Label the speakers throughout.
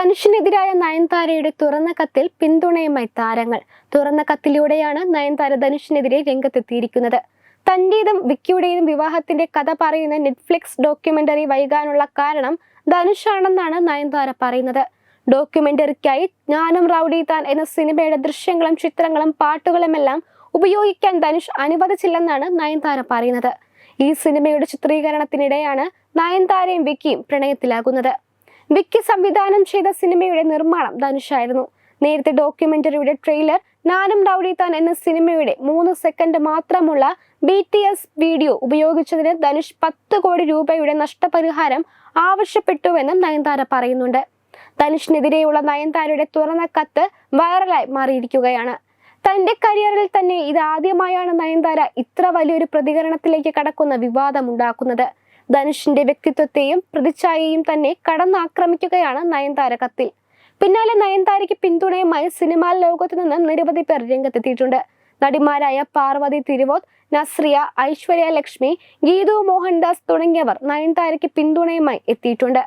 Speaker 1: ധനുഷിനെതിരായ നയൻതാരയുടെ തുറന്ന കത്തിൽ പിന്തുണയുമായി താരങ്ങൾ. തുറന്ന കത്തിലൂടെയാണ് നയൻതാര ധനുഷിനെതിരെ രംഗത്തെത്തിയിരിക്കുന്നത്. തന്റേതും വിക്കിയുടെയും വിവാഹത്തിന്റെ കഥ പറയുന്ന നെറ്റ്ഫ്ലിക്സ് ഡോക്യുമെന്ററി വൈകാനുള്ള കാരണം ധനുഷാണെന്നാണ് നയൻതാര പറയുന്നത്. ഡോക്യുമെന്ററിക്കായി ജ്ഞാനം റൗഡി താൻ എന്ന സിനിമയുടെ ദൃശ്യങ്ങളും ചിത്രങ്ങളും പാട്ടുകളുമെല്ലാം ഉപയോഗിക്കാൻ ധനുഷ് അനുവദിച്ചില്ലെന്നാണ് നയൻതാര പറയുന്നത്. ഈ സിനിമയുടെ ചിത്രീകരണത്തിനിടെയാണ് നയൻതാരയും വിക്കിയും പ്രണയത്തിലാകുന്നത്. വിക്കി സംവിധാനം ചെയ്ത സിനിമയുടെ നിർമ്മാണം ധനുഷായിരുന്നു. നേരത്തെ ഡോക്യുമെന്ററിയുടെ ട്രെയിലർ നാനും റൗഡി താൻ എന്ന സിനിമയുടെ മൂന്ന് സെക്കൻഡ് മാത്രമുള്ള ബി ടി എസ് വീഡിയോ ഉപയോഗിച്ചതിന് ധനുഷ് പത്ത് കോടി രൂപയുടെ നഷ്ടപരിഹാരം ആവശ്യപ്പെട്ടുവെന്നും നയൻതാര പറയുന്നുണ്ട്. ധനുഷിനെതിരെയുള്ള നയൻതാരയുടെ തുറന്ന കത്ത് വൈറലായി മാറിയിരിക്കുകയാണ്. തന്റെ കരിയറിൽ തന്നെ ഇത് ആദ്യമായാണ് നയൻതാര ഇത്ര വലിയൊരു പ്രതികരണത്തിലേക്ക് കടക്കുന്ന വിവാദമുണ്ടാക്കുന്നത്. ധനുഷിന്റെ വ്യക്തിത്വത്തെയും പ്രതിച്ഛായയും തന്നെ കടന്നാക്രമിക്കുകയാണ് നയൻതാര കത്തിൽ. പിന്നാലെ നയൻതാരയ്ക്ക് പിന്തുണയുമായി സിനിമാ ലോകത്തു നിന്ന് നിരവധി പേർ രംഗത്തെത്തിയിട്ടുണ്ട്. നടിമാരായ പാർവതി തിരുവോത്ത് നസ്രിയ ഐശ്വര്യ ലക്ഷ്മി ഗീതു മോഹൻദാസ് തുടങ്ങിയവർ നയൻതാരയ്ക്ക് പിന്തുണയുമായി എത്തിയിട്ടുണ്ട്.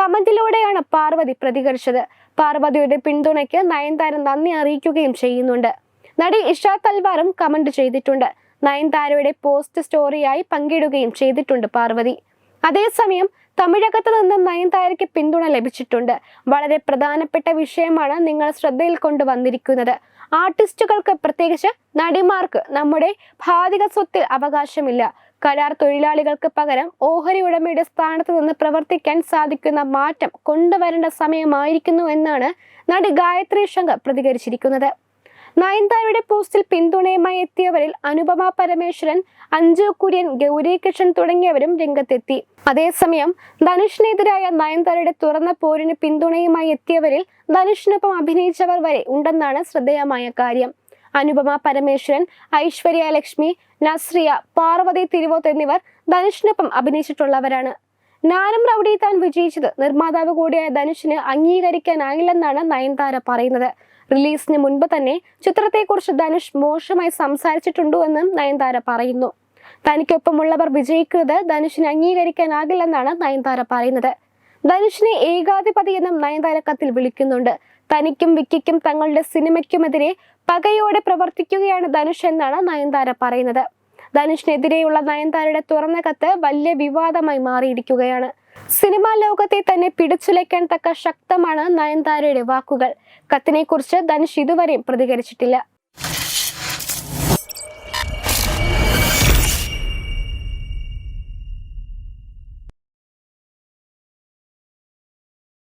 Speaker 1: കമന്റിലൂടെയാണ് പാർവതി പ്രതികരിച്ചത്. പാർവതിയുടെ പിന്തുണയ്ക്ക് നയൻതാര നന്ദി അറിയിക്കുകയും ചെയ്യുന്നുണ്ട്. നടി ഇഷ തൽവാറും കമന്റ് ചെയ്തിട്ടുണ്ട്. നയൻതാരയുടെ പോസ്റ്റ് സ്റ്റോറിയായി പങ്കിടുകയും ചെയ്തിട്ടുണ്ട് പാർവതി. അതേസമയം തമിഴകത്ത് നിന്നും നയൻതാരയ്ക്ക് പിന്തുണ ലഭിച്ചിട്ടുണ്ട്. വളരെ പ്രധാനപ്പെട്ട വിഷയമാണ് നിങ്ങൾ ശ്രദ്ധയിൽ കൊണ്ടുവന്നിരിക്കുന്നത്. ആർട്ടിസ്റ്റുകൾക്ക് പ്രത്യേകിച്ച് നടിമാർക്ക് നമ്മുടെ ഭാതിക സ്വത്തിൽ അവകാശമില്ല. കരാർ തൊഴിലാളികൾക്ക് പകരം ഓഹരി ഉടമയുടെ സ്ഥാനത്ത് നിന്ന് പ്രവർത്തിക്കാൻ സാധിക്കുന്ന മാറ്റം കൊണ്ടുവരേണ്ട സമയമായിരിക്കുന്നു എന്നാണ് നടി ഗായത്രി ശങ്കർ പ്രതികരിച്ചിരിക്കുന്നത്. നയൻതാരയുടെ പോസ്റ്റിൽ പിന്തുണയുമായി എത്തിയവരിൽ അനുപമ പരമേശ്വരൻ അഞ്ജു കുര്യൻ ഗൗരി കൃഷ്ണൻ തുടങ്ങിയവരും രംഗത്തെത്തി. അതേസമയം ധനുഷിനെതിരായ നയൻതാരയുടെ തുറന്ന പോരിന് പിന്തുണയുമായി എത്തിയവരിൽ ധനുഷിനൊപ്പം അഭിനയിച്ചവർ വരെ ഉണ്ടെന്നാണ് ശ്രദ്ധേയമായ കാര്യം. അനുപമ പരമേശ്വരൻ ഐശ്വര്യ ലക്ഷ്മി നസ്രിയ പാർവതി തിരുവോത്ത് എന്നിവർ ധനുഷിനൊപ്പം അഭിനയിച്ചിട്ടുള്ളവരാണ്. നാനും റൗഡി താൻ വിജയിച്ചത്. നിർമ്മാതാവ് കൂടിയായ ധനുഷിന് അംഗീകരിക്കാനായില്ലെന്നാണ് നയൻതാര പറയുന്നത്. റിലീസിന് മുൻപ് തന്നെ ചിത്രത്തെക്കുറിച്ച് ധനുഷ് മോശമായി സംസാരിച്ചിട്ടുണ്ടോ എന്നും നയൻതാര പറയുന്നു. തനിക്കൊപ്പമുള്ളവർ വിജയിക്കുന്നത് ധനുഷിന് അംഗീകരിക്കാനാകില്ലെന്നാണ് നയൻതാര പറയുന്നത്. ധനുഷിനെ ഏകാധിപതി എന്നും നയൻതാര കത്തിൽ വിളിക്കുന്നുണ്ട്. തനിക്കും വിക്കിക്കും തങ്ങളുടെ സിനിമയ്ക്കുമെതിരെ പകയോടെ പ്രവർത്തിക്കുകയാണ് ധനുഷ് എന്നാണ് നയൻതാര പറയുന്നത്. ധനുഷിനെതിരെയുള്ള നയൻതാരയുടെ തുറന്ന കത്ത് വലിയ വിവാദമായി മാറിയിരിക്കുകയാണ്. സിനിമാ ലോകത്തെ തന്നെ പിടിച്ചുലയ്ക്കാൻ തക്ക ശക്തമാണ് നയൻതാരയുടെ വാക്കുകൾ. കത്തിനെക്കുറിച്ച് ധനുഷ് ഇതുവരെയും പ്രതികരിച്ചിട്ടില്ല.